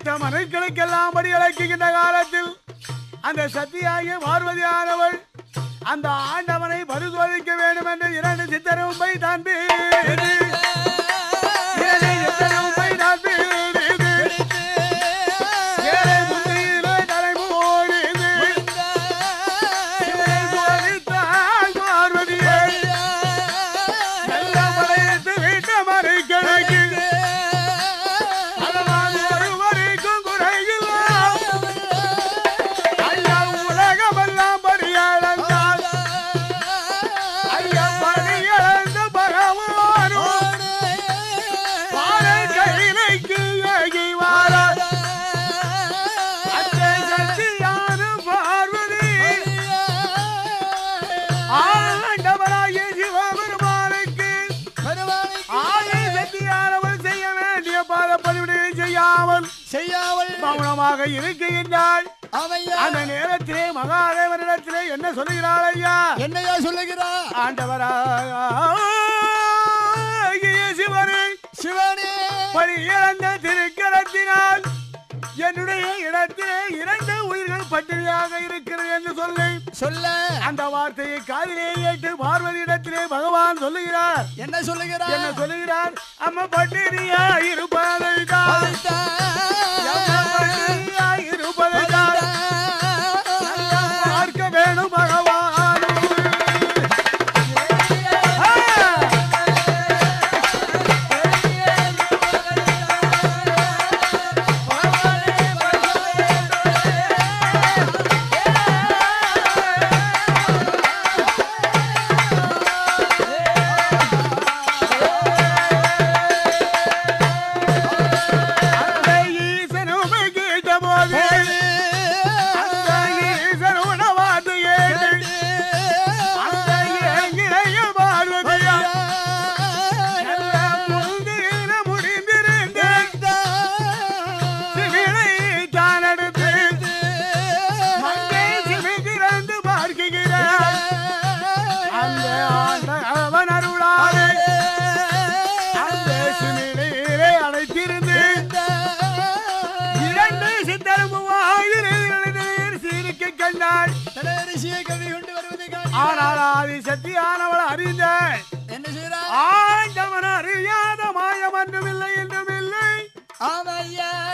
கிடைத்த மனைகளுக்கெல்லாம் படி அழைக்கின்ற காலத்தில் அந்த சத்தியாகிய பார்வதியானவள் அந்த ஆண்டவனை பரிசோதிக்க வேண்டும் என்று இரண்டு சித்தரும் போய் தான் இரண்டு சித்தரும் இருக்கின்றாள். அந்த நேரத்திலே மகாதேவனிடத்திலே என்ன சொல்லுகிறாள் ஐயா? என்னையா சொல்லுகிறா? ஆண்டவரா சிவனே சிவனே. பலி இழந்த திருக்கரத்தினால் என்னுடைய இடத்திலே இரண்டு உயிர்கள் பட்டினியாக இருக்கிறது என்று சொல்லு. சொல்ல. அந்த வார்த்தையை காதிலே ஏற்று பார்வதி இடத்திலே பகவான் சொல்லுகிறார். என்ன சொல்லுகிறார்? என்ன சொல்லுகிறார்? அம்மா பட்டினியா இருப்பாதை Mole!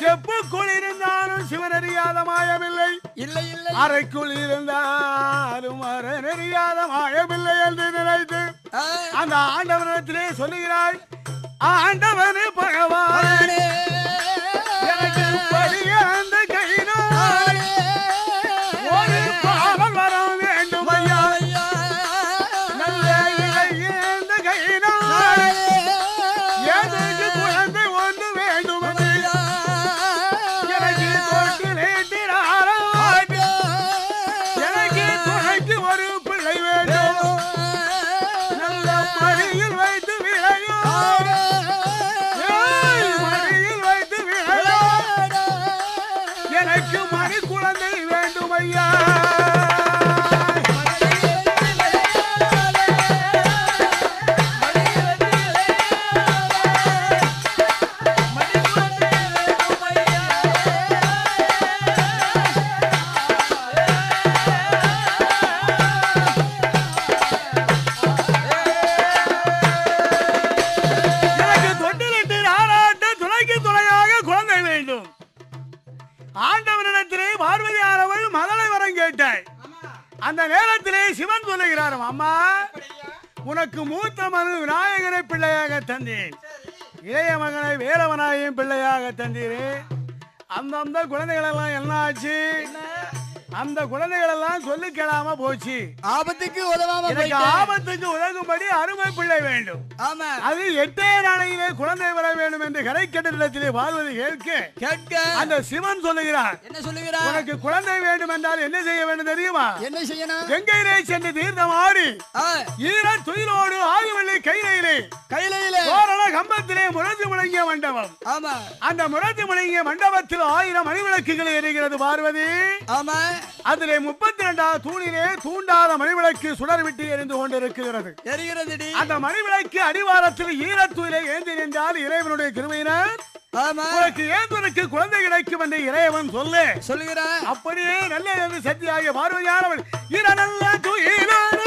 செப்புக்குள் இருந்தாலும் சிவன் மாயமில்லை. இல்லை இல்லை. அறைக்குள் இருந்தாலும் அரண் அறியாத மாயமில்லை என்று நினைத்து அந்த ஆண்டவனத்திலே சொல்லுகிறாய் ஆண்டவனே பகவானே yeah. சொல்லுகிறார் அம்மா. உனக்கு மூத்த மகன் விநாயகனை பிள்ளையாக தந்தேன். இளைய மகனை வேலவனாயும் பிள்ளையாக தந்தீரே. அந்தந்த குழந்தைகளெல்லாம் என்ன ஆச்சு அந்த குழந்தைகள் எல்லாம் சொல்லி கேளாம போச்சு. ஆபத்துக்கு உதவாம எனக்கு. ஆபத்துக்கு உதகும்படி அருமை பிள்ளை வேண்டும். ஆமா. அது எட்டே நாளையிலே குழந்தை வர வேண்டும் என்று கரைக்கட்டிடத்திலே பார்வதி கேட்க கேட்க. அந்த சிவன் சொல்லுகிறார். என்ன சொல்லுகிறார்? உனக்கு குழந்தை வேண்டும் என்றால் என்ன செய்ய வேண்டும் தெரியுமா? என்ன செய்யணும்? கங்கையிலே சென்று தீர்த்தம் ஆடி ஆ, ஈர துயிலோடு ஆயுவள்ளி கையிலே கையில தோரண கம்பத்திலே முரசு முழங்கிய மண்டபம். ஆமா. அந்த முரசு முழங்கிய மண்டபத்தில் ஆயிரம் மணிவிளக்குகள் எரிகிறது பார்வதி. ஆமா. அதிலே முப்பத்தி ரெண்டாவது தூணிலே தூண்டாத மணிவிளக்கு சுடர் விட்டு எரிந்து கொண்டிருக்கிறது. எரிகிறதுடி. அந்த மணிவிளக்கு அடிவாரத்தில் ஈரத்துயிலே ஏந்தி நின்றால் இறைவனுடைய கிருமையினர் உனக்கு ஏந்தனுக்கு குழந்தை கிடைக்கும் என்று இறைவன் சொல்லு. சொல்லுகிறார். அப்படியே நல்ல என்று சத்தியாகிய பார்வதியானவள் இரநல்ல துயிலெடுத்து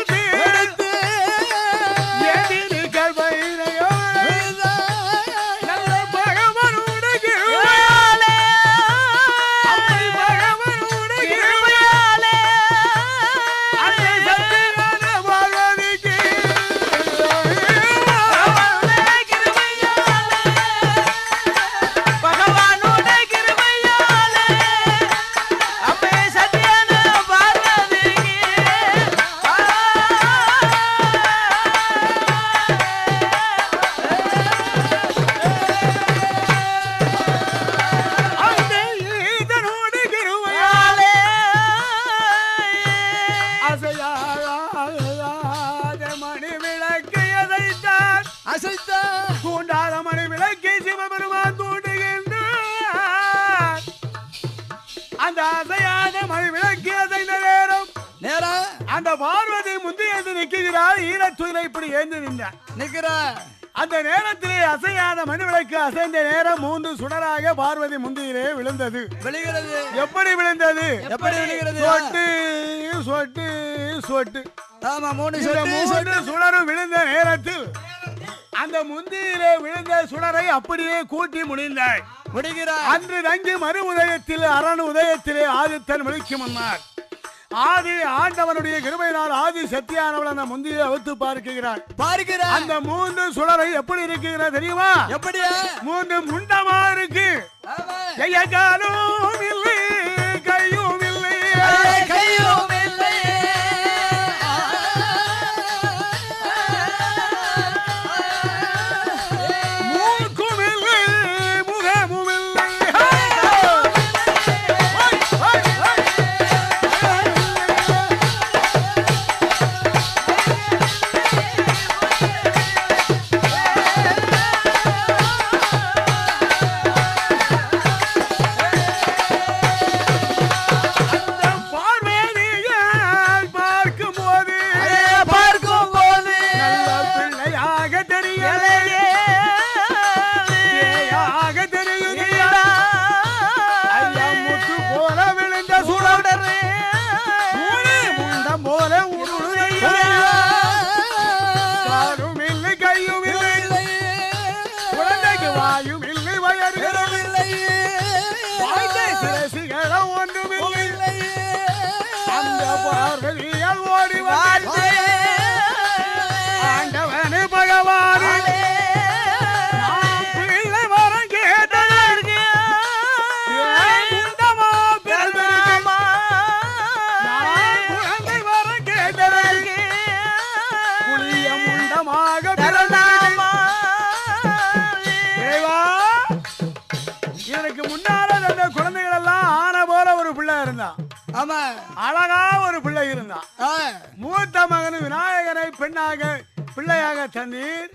நேரம் மூன்று சுடராக பார்வதி முந்தியிலே விழுந்தது. விழுகிறது. எப்படி விழுந்தது? எப்படி விழுகிறது? சொட்டு சொட்டு சொட்டு. ஆமா மூணு மூன்று சுடரும் விழுந்த நேரத்தில் அந்த முந்தியிலே விழுந்த சுடரை அப்படியே கூட்டி முடிந்தாய். முடிகிறா அன்று தங்கி மறு உதயத்தில் அரண் உதயத்திலே ஆதித்தன் விழிக்கும் முன்னார். ஆதி ஆண்டவனுடைய கிருபையினால் ஆதி சத்தியானவள் அந்த முந்தியை அவுத்து பார்க்கிறார். பார்க்கிறா அந்த மூன்று சுடரை எப்படி இருக்கிற தெரியுமா? எப்படியா? மூன்று முண்டமா இருக்கு. ஆமா. கைய காலும் இல்லை. ஒரு பிள்ளை இருந்தான். மூத்த மகன் விநாயகரை பெண்ணாக பிள்ளையாக தந்தீர்.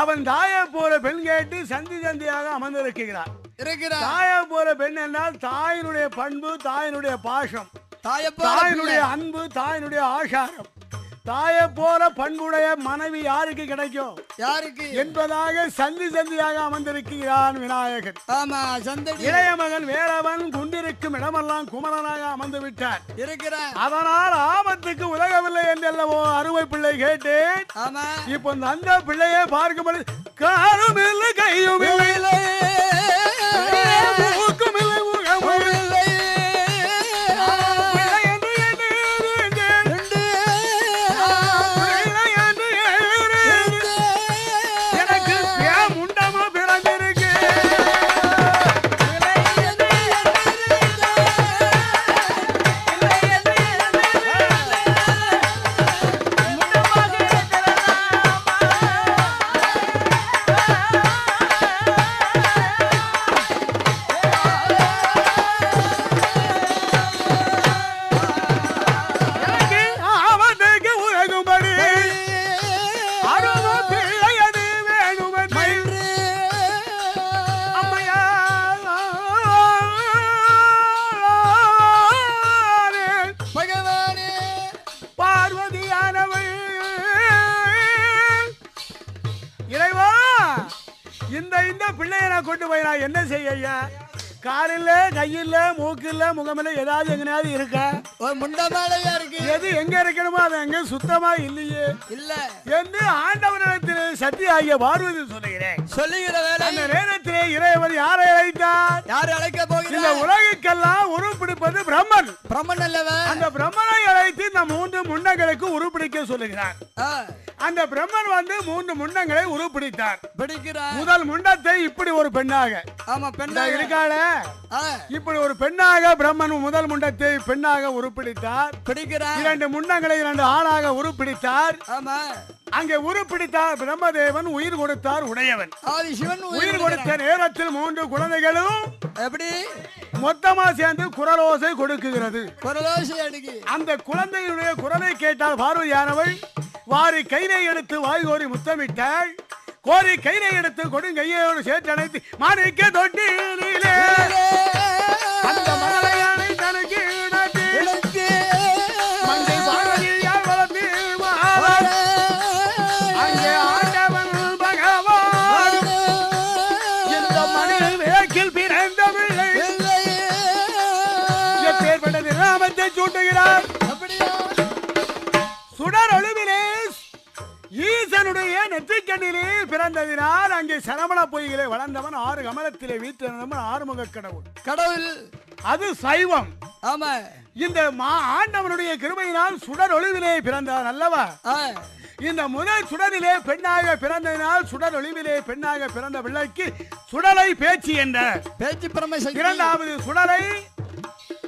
அவன் தாயை போல பெண் கேட்டு சந்தி சந்தியாக அமர்ந்திருக்கிறார். இருக்கிறா தாயை போல பெண் என்றால் தாயினுடைய பண்பு தாயினுடைய பாசம் தாயப்பா தாயினுடைய அன்பு தாயினுடைய ஆசாரம் தாயை போல பண்புடைய மனைவி யாருக்கு கிடைக்கும்? யாருக்கு? என்பதாக சந்தி சந்தியாக அமர்ந்திருக்கிறான் விநாயகன். ஆமா சந்தடி. இளைய மகன் வேறவன் குண்டிருக்கும் இடமெல்லாம் குமரனாக அமர்ந்து விட்டார் இருக்கிறா அதனால் ஆபத்துக்கு உலகவில்லை என்றல்லவோ அறுவை பிள்ளை கேட்டேன். ஆமா. இப்போ இந்த அந்த பிள்ளையை பார்க்கும்போது காலும் இல்லை கையும் இல்லை. பிள்ளைய நான் கொண்டு போய் நான் என்ன செய்ய ஐயா? காலில்ல கையில்ல மூக்கில்ல முகமில்ல ஏதாவது எங்கனையாவது இருக்கா? ஒரு முண்டை மேலையா இருக்கு? எது எங்க இருக்கணுமோ அது அங்க சுத்தமா இல்லையே. இல்ல. என்று ஆண்டவரிடத்தில் சத்திய ஆகிய பார்வதி சொல்லுகிறேன். சொல்லுகிற வேலை அந்த நேரத்திலே இறைவன் யாரை அழைத்தார்? யாரு அழைக்க இந்த உலகுக்கெல்லாம் உருப்பிடிப்பது பிரம்மன். பிரம்மன் அல்லவன் அந்த பிரம்மனை அழைத்து இந்த மூன்று முன்னங்களுக்கு உருப்பிடிக்க சொல்லுகிறார். அந்த பிரம்மன் வந்து மூன்று முன்னங்களை உருப்பிடித்தார். பிடிக்கிறான் முதல் முண்டத்தை இப்படி ஒரு பெண்ணாக. ஆமா பெண்ணா இருக்காள. இப்படி ஒரு பெண்ணாக பிரம்மன் முதல் முண்டத்தை பெண்ணாக உருப்பிடித்தார். பிடிக்கிறான் இரண்டு முண்டங்களை இரண்டு ஆணாக உருப்பிடித்தார். ஆமா. அங்கே உருப்பிடித்தார் பிரம்மதேவன் உயிர் கொடுத்தார் உடையவன். ஆதி சிவன் உயிர் கொடுத்த நேரத்தில் மூன்று குழந்தைகளும் எப்படி? மொத்தமா சேர்ந்து குரலோசை கொடுக்குகிறது. குரலோசி அடிக்கு. அந்த குழந்தையுடைய குரலை கேட்டால் பார்வதியானவள் வாரி கைனை எடுத்து வாய் கோரி முத்தமிட்டாள் கோரி கைனை எடுத்து கொடுங்கையோடு சேர்த்து அணைத்து மாணிக்க தொட்டிலே அந்த சூட்டுகிறார். சுடர் ஒளிவிலே ஈசனுடைய நெற்றிக்கண்ணிலே பிறந்ததினால் அங்கே சரவண பொய்களை வளர்ந்தவன் ஆறு கமலத்திலே வீட்டிருந்தவன் ஆறுமுக கடவுள். கடவுள். அது சைவம். ஆமா. இந்த மா ஆண்டவனுடைய கிருபையினால் சுடர் ஒளிவிலே பிறந்தார் அல்லவா? இந்த முதல் சுடரிலே பெண்ணாக பிறந்ததினால் சுடர் ஒளிவிலே பெண்ணாக பிறந்த பிள்ளைக்கு சுடலை பேச்சு என்ற பேச்சு பிரமசக்தி இரண்டாவது சுடரை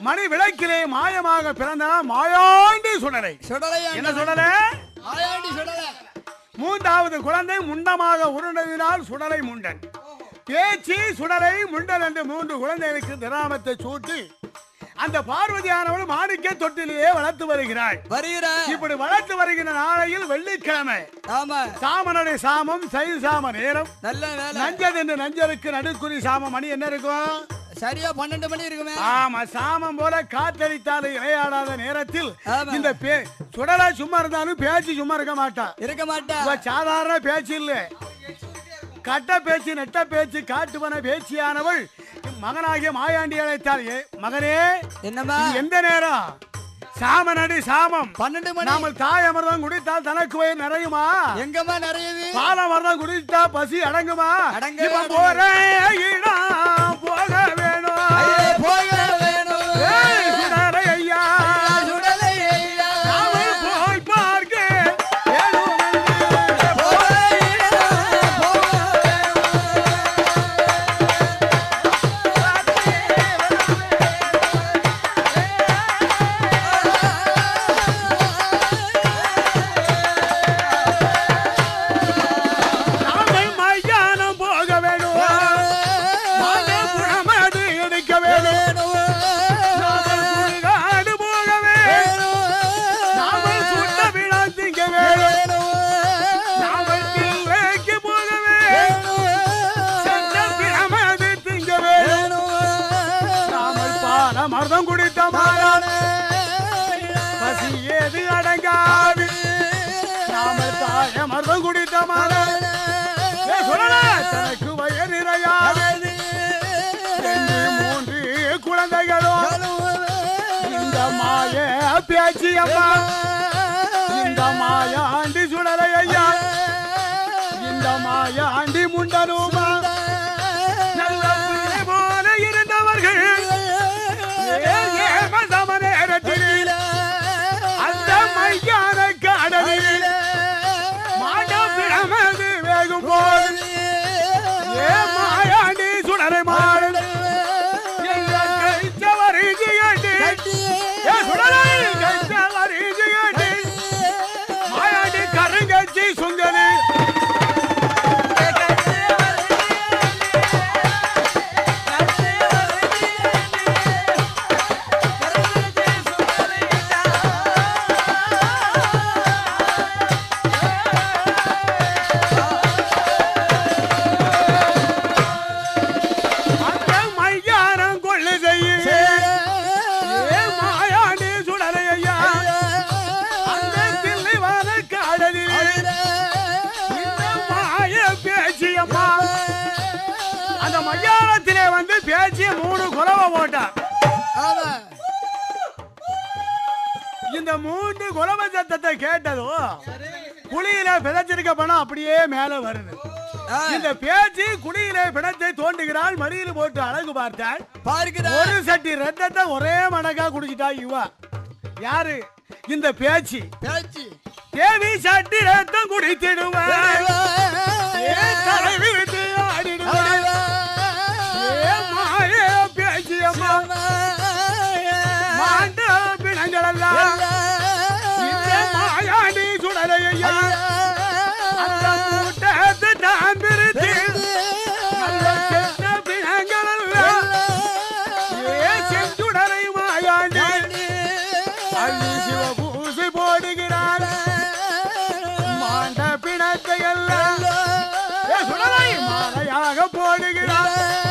மணி விளக்கிலே மாயமாக பிறந்தனால் மாயாண்டி சுடரை சுடலையா என்ன சுடலை? ஆயாண்டி சுடல. மூன்றாவது குழந்தை முண்டமாக உருண்டதினால் சுடலை முண்டன். பேச்சு சுடலை முண்டன் என்று மூன்று குழந்தைகளுக்கு திராமத்தை சூட்டி அந்த பார்வதியானவள் மாணிக்க தொட்டிலேயே வளர்த்து வருகிறாள். வருகிற. இப்படி வளர்த்து வருகிற நாளையில் வெள்ளிக்கிழமை. ஆமா. சாமனுடைய சாமம் சைல் சாம நேரம். நல்ல நஞ்சது என்று நஞ்சருக்கு நடுக்குறி சாம மணி என்ன இருக்கும்? சரியா பன்னெண்டு மணி இருக்குமே. ஆமா சாமம் போல காத்தடித்தாலும் இளையாடாத நேரத்தில். இந்த பே சுடலா சும்மா இருந்தாலும் பேச்சு சும்மா இருக்க மாட்டா. இருக்க மாட்டா. இவ சாதாரண பேச்சு இல்ல. கட்ட பேச்சு நெட்ட பேச்சு காட்டுவன பேச்சியானவள் மகனாகிய மாயாண்டி அழைத்தார் ஏ, மகனே என்னம்மா? இது எந்த நேரம்? சாமனடி சாமம். பன்னெண்டு மணி. நாமல் தாய் அமர்தம் குடித்தால் தனக்கு வயிறு நிறையுமா? எங்கம்மா நிறையுது? பால் அமர்தம் குடித்தா பசி அடங்குமா? அடங்கவே இப்ப ஐயே, பேச்சு அம்மா இந்த மாயாண்டி சுடலை ஐயா இந்த மாயாண்டி முண்டனுமா. பணம் அப்படியே மேல வருது. இந்த பேச்சு குழியில பிணத்தை தோண்டுகிறாள் மடியில் போட்டு அழகு பார்த்தாள். ஒரு சட்டி ரத்தத்தை ஒரே மடக்கா குடிச்சிட்டா இவா. யாரு? இந்த பேச்சு. பேச்சு. தேவி சட்டி ரத்தம் குடித்திடுவாள். ஏன் தலைவி விட்டு போடுகிறார்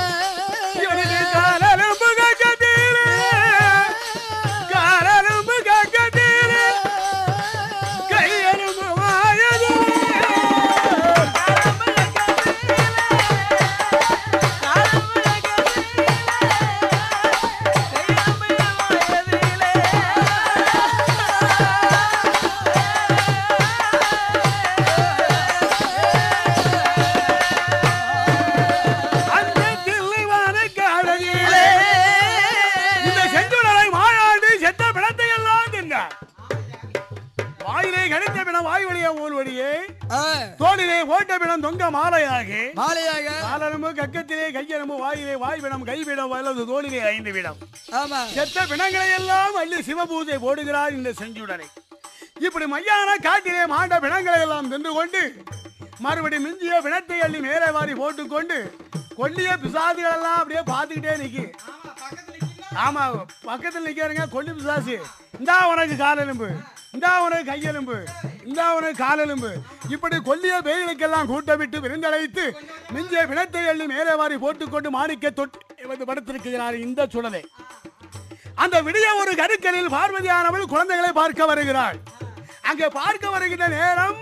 கையெலும்பு வாயிலே வாய் பிணம் கை பிணம் வலது தோளிலே ஐந்து பிணம் ஆமா. செத்த பிணங்களை எல்லாம் அள்ளி சிவபூஜை போடுகிறார் இந்த செஞ்சுடனை இப்படி மையான காட்டிலே மாண்ட பிணங்களை எல்லாம் தின்று கொண்டு மறுபடி மிஞ்சிய பிணத்தை அள்ளி மேலே வாரி போட்டுக்கொண்டு கொல்லிய பிசாதுகள் எல்லாம் அப்படியே பார்த்துக்கிட்டே நிக்கி. ஆமா பக்கத்தில் நிக்கிறங்க கொல்லி பிசாசு. இந்தா உனக்கு காலெலும்பு. இந்தா உனக்கு கையெலும்பு இந்தா உனக்கு காலெலும்பு. இப்படி கொல்லிய பேய்களுக்கெல்லாம் கூட்டமிட்டு விருந்தழைத்து மிஞ்சிய பிணத்தை எள்ளி மேலே வாரி போட்டுக்கொண்டு மாணிக்க தொட்டு வந்து படுத்திருக்கிறார் இந்த சுடலை. அந்த விடிய ஒரு கருக்கலில் பார்வதியானவள் குழந்தைகளை பார்க்க வருகிறாள். அங்கே பார்க்க வருகின்ற நேரம்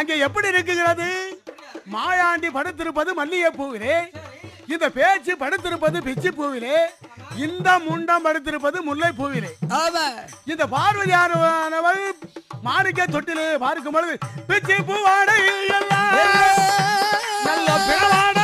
அங்கே எப்படி இருக்குகிறது மாயாண்டி படுத்திருப்பது மல்லிகை பூவிலே இந்த பேச்சு படுத்திருப்பது பிச்சி பூவிலே இந்த முண்டம் படுத்திருப்பது முல்லை பூவிலே. இந்த பார்வதியானவள் மாணிக்க தொட்டிலே பார்க்கும் பொழுது பிச்சி பூவாடை நல்ல பிறவாட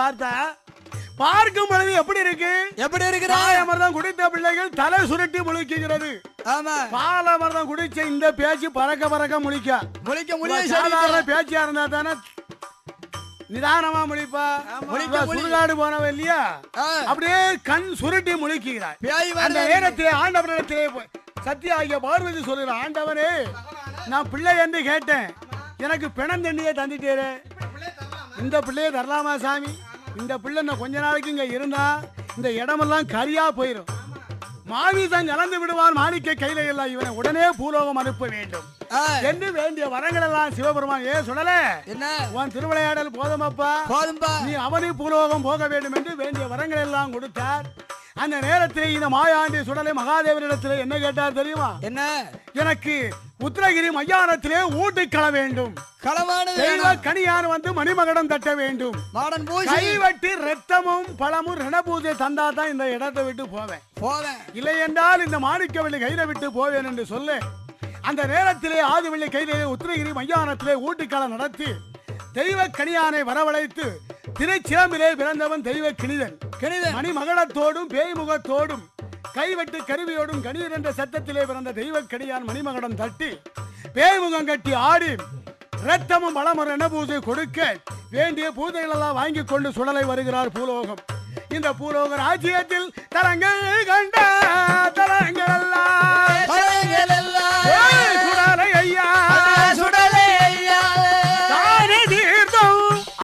பார்த்தா? பார்க்கும் பொழுது எப்படி இருக்கு? எப்படி இருக்கிறா? பாலமர்தம் குடித்த பிள்ளைகள் தலை சுருட்டி முழிக்குகிறது. ஆமா. பாலமர்தம் குடிச்ச இந்த பேச்சு பறக்க பறக்க முழிக்க. முழிக்க முடிய சாதாரண பேச்சியா இருந்தா தானே நிதானமா முழிப்பா. சுடுகாடு போனவ இல்லையா. அப்படியே கண் சுருட்டி முழிக்கிறாய். பேய் அந்த நேரத்திலே ஆண்டவனிடத்திலே சத்திய ஆகிய பார்வதி சொல்லுற ஆண்டவனே நான் பிள்ளை என்று கேட்டேன். எனக்கு பிணம் தண்ணியை தந்துட்டேரு. இந்த பிள்ளையை தரலாமா சாமி? இந்த பிள்ளை இன்னும் கொஞ்ச நாளைக்கு இங்க இருந்தா இந்த இடமெல்லாம் கரியா போயிடும் மாவீசன் கலந்து விடுவான் மாணிக்க கையில எல்லாம் இவனை உடனே பூலோகம் அனுப்ப வேண்டும். என்று வேண்டிய வரங்கள் எல்லாம் சிவபெருமான் ஏ சொல்லல என்ன? உன் திருவிளையாடல் போதுமப்பா. போதும்பா. நீ அவனி பூலோகம் போக வேண்டும் என்று வேண்டிய வரங்கள் எல்லாம் கொடுத்தார். அந்த நேரத்தில் இந்த மாயாண்டி சுடலை மகாதேவரிடத்தில் என்ன கேட்டார் தெரியுமா? என்ன? எனக்கு உத்தரகிரி மையானத்திலே ஊட்டுக்கள வேண்டும். களமானது தெய்வ வேணும். கனியான் வந்து மணிமகடம் தட்ட வேண்டும். மாடன் கைவட்டி ரத்தமும் பழமும் ரணபூஜை தந்தா தான் இந்த இடத்தை விட்டு போவேன். போவேன். இல்லை என்றால் இந்த மாணிக்கவள்ளி கையில விட்டு போவேன் என்று சொல்ல. அந்த நேரத்திலே ஆதிவள்ளி கையிலே உத்திரகிரி மையானத்திலே ஊட்டுக்களம் நடத்தி தெய்வ கனியானை வரவழைத்து திருச்சிலம்பிலே பிறந்தவன் தெய்வ கிணிதன். கணிதன். மணிமகடத்தோடும் பேய் முகத்தோடும் கைவெட்டு கருவியோடும் கணீர் என்ற சத்தத்திலே பிறந்த தெய்வ கடியான் மணிமகடம் தட்டி பேய்முகம் கட்டி ஆடி ரத்தமும் பலமும் பூஜை கொடுக்க வேண்டிய பூஜைகள் எல்லாம் வாங்கி கொண்டு சுடலை வருகிறார் பூலோகம். இந்த பூலோக ராஜ்யத்தில் தலங்கள் கண்ட தலங்கள் எல்லாம்.